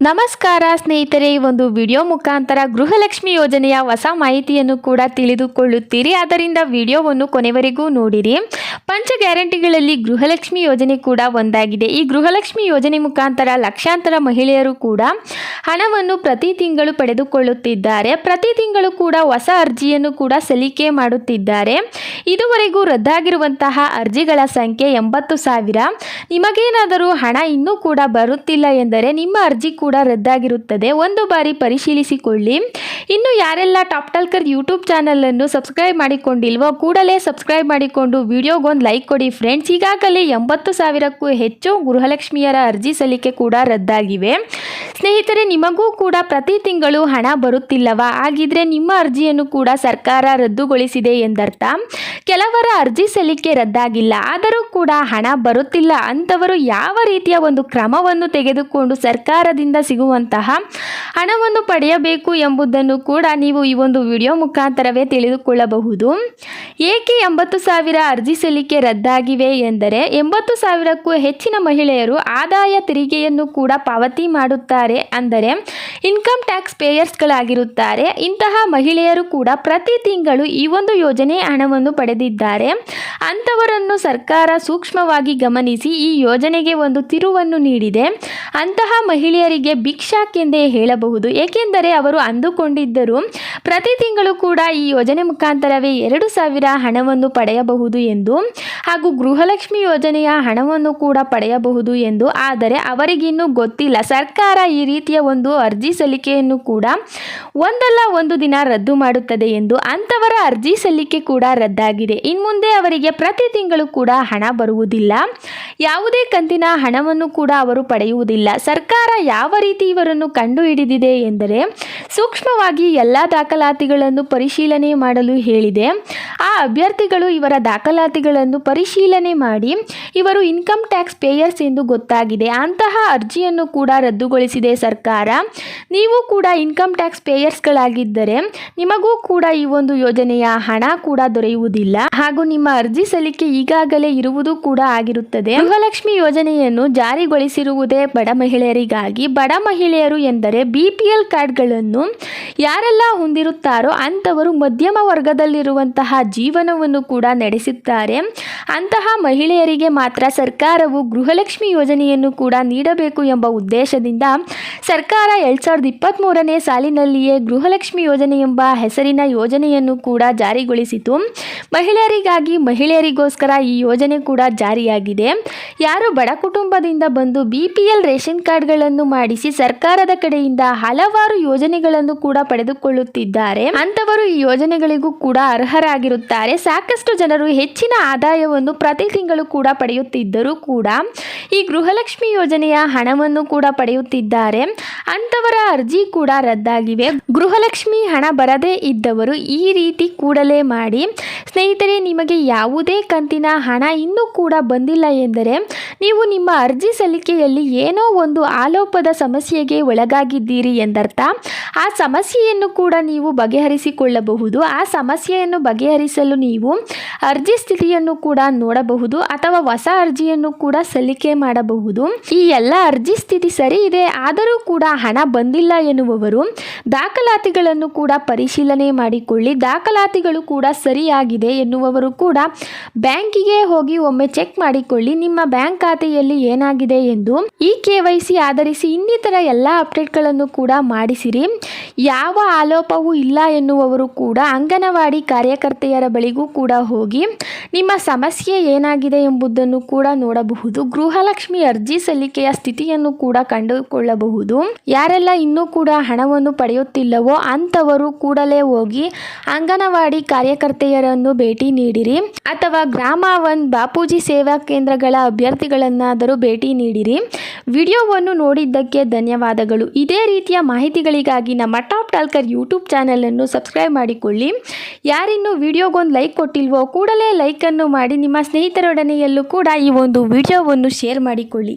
ನಮಸ್ಕಾರ ಸ್ನೇಹಿತರೆ, ಈ ಒಂದು ವಿಡಿಯೋ ಮುಖಾಂತರ ಗೃಹಲಕ್ಷ್ಮಿ ಯೋಜನೆಯ ಹೊಸ ಮಾಹಿತಿಯನ್ನು ಕೂಡ ತಿಳಿದುಕೊಳ್ಳುತ್ತೀರಿ. ಆದ್ದರಿಂದ ವಿಡಿಯೋವನ್ನು ಕೊನೆವರೆಗೂ ನೋಡಿರಿ. ಪಂಚ ಗ್ಯಾರಂಟಿಗಳಲ್ಲಿ ಗೃಹಲಕ್ಷ್ಮಿ ಯೋಜನೆ ಕೂಡ ಒಂದಾಗಿದೆ. ಈ ಗೃಹಲಕ್ಷ್ಮಿ ಯೋಜನೆ ಮುಖಾಂತರ ಲಕ್ಷಾಂತರ ಮಹಿಳೆಯರು ಕೂಡ ಹಣವನ್ನು ಪ್ರತಿ ತಿಂಗಳು ಪಡೆದುಕೊಳ್ಳುತ್ತಿದ್ದಾರೆ. ಪ್ರತಿ ತಿಂಗಳು ಕೂಡ ಹೊಸ ಅರ್ಜಿಯನ್ನು ಕೂಡ ಸಲ್ಲಿಕೆ ಮಾಡುತ್ತಿದ್ದಾರೆ. ಇದುವರೆಗೂ ರದ್ದಾಗಿರುವಂತಹ ಅರ್ಜಿಗಳ ಸಂಖ್ಯೆ ಎಂಬತ್ತು ಸಾವಿರ. ನಿಮಗೇನಾದರೂ ಹಣ ಇನ್ನೂ ಕೂಡ ಬರುತ್ತಿಲ್ಲ ಎಂದರೆ ನಿಮ್ಮ ಅರ್ಜಿ ಕೂಡ ರದ್ದಾಗಿರುತ್ತದೆ. ಒಂದು ಬಾರಿ ಪರಿಶೀಲಿಸಿಕೊಳ್ಳಿ. ಇನ್ನು ಯಾರೆಲ್ಲ ಟಾಪ್ ಟಾಲ್ಕರ್ ಯೂಟ್ಯೂಬ್ ಚಾನಲನ್ನು ಸಬ್ಸ್ಕ್ರೈಬ್ ಮಾಡಿಕೊಂಡಿಲ್ವೋ ಕೂಡಲೇ ಸಬ್ಸ್ಕ್ರೈಬ್ ಮಾಡಿಕೊಂಡು ವಿಡಿಯೋಗೊಂದು ಲೈಕ್ ಕೊಡಿ ಫ್ರೆಂಡ್ಸ್. ಈಗಾಗಲೇ ಎಂಬತ್ತು ಸಾವಿರಕ್ಕೂ ಹೆಚ್ಚು ಗೃಹಲಕ್ಷ್ಮಿಯರ ಅರ್ಜಿ ಸಲ್ಲಿಕೆ ಕೂಡ ರದ್ದಾಗಿವೆ. ಸ್ನೇಹಿತರೆ, ನಿಮಗೂ ಕೂಡ ಪ್ರತಿ ತಿಂಗಳು ಹಣ ಬರುತ್ತಿಲ್ಲವಾ? ಹಾಗಿದ್ರೆ ನಿಮ್ಮ ಅರ್ಜಿಯನ್ನು ಕೂಡ ಸರ್ಕಾರ ರದ್ದುಗೊಳಿಸಿದೆ ಎಂದರ್ಥ. ಕೆಲವರ ಅರ್ಜಿ ಸಲ್ಲಿಕೆ ರದ್ದಾಗಿಲ್ಲ. ಆದರೂ ಕೂಡ ಹಣ ಬರುತ್ತಿಲ್ಲ ಅಂಥವರು ಯಾವ ರೀತಿಯ ಒಂದು ಕ್ರಮವನ್ನು ತೆಗೆದುಕೊಂಡು ಸರ್ಕಾರದಿಂದ ಸಿಗುವಂತಹ ಹಣವನ್ನು ಪಡೆಯಬೇಕು ಎಂಬುದನ್ನು ಕೂಡ ನೀವು ಈ ಒಂದು ವಿಡಿಯೋ ಮುಖಾಂತರವೇ ತಿಳಿದುಕೊಳ್ಳಬಹುದು. ಏಕೆ ಎಂಬತ್ತು ಸಾವಿರ ಅರ್ಜಿ ಸಲ್ಲಿಕೆ ರದ್ದಾಗಿವೆ ಎಂದರೆ ಎಂಬತ್ತು ಸಾವಿರಕ್ಕೂ ಹೆಚ್ಚಿನ ಮಹಿಳೆಯರು ಆದಾಯ ತೆರಿಗೆಯನ್ನು ಕೂಡ ಪಾವತಿ ಮಾಡುತ್ತಾರೆ ಅಂದರೆ ಇನ್ಕಮ್ ಟ್ಯಾಕ್ಸ್ ಪೇಯರ್ಸ್ಗಳಾಗಿರುತ್ತಾರೆ. ಇಂತಹ ಮಹಿಳೆಯರು ಕೂಡ ಪ್ರತಿ ತಿಂಗಳು ಈ ಒಂದು ಯೋಜನೆ ಹಣವನ್ನು ಪಡೆದಿದ್ದಾರೆ. ಅಂಥವರನ್ನು ಸರ್ಕಾರ ಸೂಕ್ಷ್ಮವಾಗಿ ಗಮನಿಸಿ ಈ ಯೋಜನೆಗೆ ಒಂದು ತಿರುವನ್ನು ನೀಡಿದೆ. ಅಂತಹ ಮಹಿಳೆಯರಿಗೆ ಭಿಕ್ಷಾಕೆಂದೇ ಹೇಳಬಹುದು. ಏಕೆಂದರೆ ಅವರು ಅಂದುಕೊಂಡಿದ್ದರು, ಪ್ರತಿ ತಿಂಗಳು ಕೂಡ ಈ ಯೋಜನೆ ಮುಖಾಂತರವೇ ಎರಡು ಸಾವಿರ ಹಣವನ್ನು ಪಡೆಯಬಹುದು ಎಂದು ಹಾಗೂ ಗೃಹಲಕ್ಷ್ಮಿ ಯೋಜನೆಯ ಹಣವನ್ನು ಕೂಡ ಪಡೆಯಬಹುದು ಎಂದು. ಆದರೆ ಅವರಿಗಿನ್ನೂ ಗೊತ್ತಿಲ್ಲ. ಸರ್ಕಾರ ಈ ರೀತಿಯ ಒಂದು ಅರ್ಜಿ ಸಲ್ಲಿಕೆಯನ್ನು ಕೂಡ ಒಂದಲ್ಲ ಒಂದು ದಿನ ರದ್ದು ಮಾಡುತ್ತದೆ ಎಂದು. ಅಂಥವರ ಅರ್ಜಿ ಸಲ್ಲಿಕೆ ಕೂಡ ರದ್ದಾಗಿದೆ. ಇನ್ಮುಂದೆ ಅವರಿಗೆ ಪ್ರತಿ ತಿಂಗಳು ಕೂಡ ಹಣ ಬರುವುದಿಲ್ಲ. ಯಾವುದೇ ಕಂತಿನ ಹಣವನ್ನು ಕೂಡ ಅವರು ಪಡೆಯುವುದಿಲ್ಲ. ಸರ್ಕಾರ ಯಾವ ರೀತಿ ಇವರನ್ನು ಕಂಡುಹಿಡಿದಿದೆ ಎಂದರೆ ಸೂಕ್ಷ್ಮವಾಗಿ ಎಲ್ಲ ದಾಖಲಾತಿಗಳನ್ನು ಪರಿಶೀಲನೆ ಮಾಡಲು ಹೇಳಿದೆ. ಆ ಅಭ್ಯರ್ಥಿಗಳು ಇವರ ದಾಖಲಾತಿಗಳನ್ನು ಪರಿಶೀಲನೆ ಮಾಡಿ ಇವರು ಇನ್ಕಮ್ ಟ್ಯಾಕ್ಸ್ ಪೇಯರ್ಸ್ ಎಂದು ಗೊತ್ತಾಗಿದೆ. ಅಂತಹ ಅರ್ಜಿಯನ್ನು ಕೂಡ ರದ್ದುಗೊಳಿಸಿದೆ ಸರ್ಕಾರ. ನೀವು ಕೂಡ ಇನ್ಕಮ್ ಟ್ಯಾಕ್ಸ್ ಪೇಯರ್ಸ್ಗಳಾಗಿದ್ದರೆ ನಿಮಗೂ ಕೂಡ ಈ ಒಂದು ಯೋಜನೆಯ ಹಣ ಕೂಡ ದೊರೆಯುವುದಿಲ್ಲ. ಹಾಗೂ ನಿಮ್ಮ ಅರ್ಜಿ ಸಲ್ಲಿಕೆ ಈಗಾಗಲೇ ಇರುವುದು ಕೂಡ ಆಗಿರುತ್ತದೆ. ಗೃಹಲಕ್ಷ್ಮಿ ಯೋಜನೆಯನ್ನು ಜಾರಿಗೊಳಿಸಿರುವುದೇ ಬಡ ಮಹಿಳೆಯರಿಗಾಗಿ. ಬಡ ಮಹಿಳೆಯರು ಎಂದರೆ ಬಿ ಪಿ ಎಲ್ ಕಾರ್ಡ್ಗಳನ್ನು ಯಾರೆಲ್ಲ ಹೊಂದಿರುತ್ತಾರೋ ಅಂಥವರು ಮಧ್ಯಮ ವರ್ಗದಲ್ಲಿರುವಂತಹ ಜೀವನವನ್ನು ಕೂಡ ನಡೆಸುತ್ತಾರೆ. ಅಂತಹ ಮಹಿಳೆಯರಿಗೆ ಮಾತ್ರ ಸರ್ಕಾರವು ಗೃಹಲಕ್ಷ್ಮಿ ಯೋಜನೆಯನ್ನು ಕೂಡ ನೀಡಬೇಕು ಎಂಬ ಉದ್ದೇಶದಿಂದ ಸರ್ಕಾರ ಎರಡು ಸಾವಿರದ ಇಪ್ಪತ್ತ್ಮೂರನೇ ಸಾಲಿನಲ್ಲಿಯೇ ಗೃಹಲಕ್ಷ್ಮಿ ಯೋಜನೆ ಎಂಬ ಹೆಸರಿನ ಯೋಜನೆಯನ್ನು ಕೂಡ ಜಾರಿಗೊಳಿಸಿತು. ಮಹಿಳೆಯರಿಗಾಗಿ ಮಹಿಳೆಯರಿಗೋಸ್ಕರ ಈ ಯೋಜನೆ ಕೂಡ ಜಾರಿಯಾಗಿದೆ. ಯಾರು ಬಡ ಕುಟುಂಬದಿಂದ ಬಂದು ಬಿ ಪಿ ಎಲ್ ರೇಷನ್ ಕಾರ್ಡ್ಗಳನ್ನು ಮಾಡಿಸಿ ಸರ್ಕಾರದ ಕಡೆಯಿಂದ ಹಲವಾರು ಯೋಜನೆಗಳನ್ನು ಕೂಡ ಪಡೆದುಕೊಳ್ಳುತ್ತಿದ್ದಾರೆ. ಅಂಥವರು ಈ ಯೋಜನೆಗಳಿಗೂ ಕೂಡ ಅರ್ಹರಾಗಿರುತ್ತಾರೆ ಸಾಕಷ್ಟು ಜನರು ಹೆಚ್ಚಿನ ಆದಾಯವನ್ನು ಪ್ರತಿ ತಿಂಗಳು ಕೂಡ ಪಡೆಯುತ್ತಿದ್ದರೂ ಕೂಡ ಈ ಗೃಹಲಕ್ಷ್ಮಿ ಯೋಜನೆಯ ಹಣವನ್ನು ಕೂಡ ಪಡೆಯುತ್ತಿದ್ದಾರೆ. ಅಂಥವರ ಅರ್ಜಿ ಕೂಡ ರದ್ದಾಗಿವೆ. ಗೃಹಲಕ್ಷ್ಮಿ ಹಣ ಬರದೇ ಇದ್ದವರು ಈ ರೀತಿ ಕೂಡಲೇ ಮಾಡಿ, ಸ್ನೇಹಿತರೆ, ನಿಮಗೆ ಯಾವುದೇ ಕಂತಿನ ಹಣ ಇನ್ನೂ ಕೂಡ ಬಂದಿಲ್ಲ ಎಂದರೆ ನೀವು ನಿಮ್ಮ ಅರ್ಜಿ ಸಲ್ಲಿಕೆಯಲ್ಲಿ ಏನೋ ಒಂದು ಆಲೋಪದ ಸಮಸ್ಯೆಗೆ ಒಳಗಾಗಿದ್ದೀರಿ ಎಂದರ್ಥ. ಆ ಸಮಸ್ಯೆಯನ್ನು ಕೂಡ ನೀವು ಬಗೆಹರಿಸಿಕೊಳ್ಳಬಹುದು. ಆ ಸಮಸ್ಯೆಯನ್ನು ಬಗೆಹರಿಸಲು ನೀವು ಅರ್ಜಿ ಸ್ಥಿತಿಯನ್ನು ಕೂಡ ನೋಡಬಹುದು ಅಥವಾ ಹೊಸ ಅರ್ಜಿಯನ್ನು ಕೂಡ ಸಲ್ಲಿಕೆ ಮಾಡಬಹುದು. ಈ ಎಲ್ಲ ಅರ್ಜಿ ಸ್ಥಿತಿ ಸರಿ ಇದೆ, ಆದರೂ ಕೂಡ ಹಣ ಬಂದಿಲ್ಲ ಎನ್ನುವವರು ದಾಖಲಾತಿಗಳನ್ನು ಕೂಡ ಪರಿಶೀಲನೆ ಮಾಡಿಕೊಳ್ಳಿ. ದಾಖಲಾತಿಗಳು ಕೂಡ ಸರಿಯಾಗಿದೆ ಎನ್ನುವವರು ಕೂಡ ಬ್ಯಾಂಕಿಗೆ ಹೋಗಿ ಒಮ್ಮೆ ಚೆಕ್ ಮಾಡಿಕೊಳ್ಳಿ. ನಿಮ್ಮ ಬ್ಯಾಂಕ್ ಖಾತೆಯಲ್ಲಿ ಏನಾಗಿದೆ ಎಂದು ಈ ಕೆ ವೈ ಸಿ ಆಧರಿಸಿ ಇನ್ನಿತರ ಎಲ್ಲ ಅಪ್ಡೇಟ್ಗಳನ್ನು ಕೂಡ ಮಾಡಿಸಿರಿ. ಯಾವ ಆಲೋಪವೂ ಇಲ್ಲ ಎನ್ನುವವರು ಕೂಡ ಅಂಗನವಾಡಿ ಕಾರ್ಯಕರ್ತೆಯರ ಬಳಿಗೂ ಕೂಡ ಹೋಗಿ, ನಿಮ್ಮ ಸಮಸ್ಯೆ ಏನಾಗಿದೆ ಎಂಬುದನ್ನು ಕೂಡ ನೋಡಬಹುದು. ಗೃಹಲಕ್ಷ್ಮಿ ಅರ್ಜಿ ಸಲ್ಲಿಕೆಯ ಸ್ಥಿತಿಯನ್ನು ಕೂಡ ಕಂಡುಕೊಳ್ಳಬಹುದು. ಯಾರೆಲ್ಲ ಇನ್ನೂ ಕೂಡ ಹಣವನ್ನು ಪಡೆಯುತ್ತಿಲ್ಲವೋ ಅಂಥವರು ಕೂಡಲೇ ಹೋಗಿ ಅಂಗನವಾಡಿ ಕಾರ್ಯಕರ್ತೆಯರನ್ನು ಭೇಟಿ ನೀಡಿರಿ ಅಥವಾ ಗ್ರಾಮ ಒನ್ ಬಾಪೂಜಿ ಸೇವಾ ಕೇಂದ್ರಗಳ ಅಭ್ಯರ್ಥಿಗಳನ್ನಾದರೂ ಭೇಟಿ ನೀಡಿರಿ. ವಿಡಿಯೋವನ್ನು ನೋಡಿದ್ದಕ್ಕೆ ಧನ್ಯವಾದಗಳು. ಇದೇ ರೀತಿಯ ಮಾಹಿತಿಗಳಿಗಾಗಿ ನಮ್ಮ ಟಾಪ್ ಟಾಲ್ಕರ್ ಯೂಟ್ಯೂಬ್ ಅನ್ನು ಸಬ್ಸ್ಕ್ರೈಬ್ ಮಾಡಿಕೊಳ್ಳಿ. ಯಾರಿನ್ನೂ ವಿಡಿಯೋಗೊಂದು ಲೈಕ್ ಕೊಟ್ಟಿಲ್ವೋ ಕೂಡಲೇ ಲೈಕನ್ನು ಮಾಡಿ ನಿಮ್ಮ ಸ್ನೇಹಿತರೊಡನೆಯಲ್ಲೂ ಕೂಡ ಈ ಒಂದು ವಿಡಿಯೋವನ್ನು ಶೇರ್ ಮಾಡಿಕೊಳ್ಳಿ.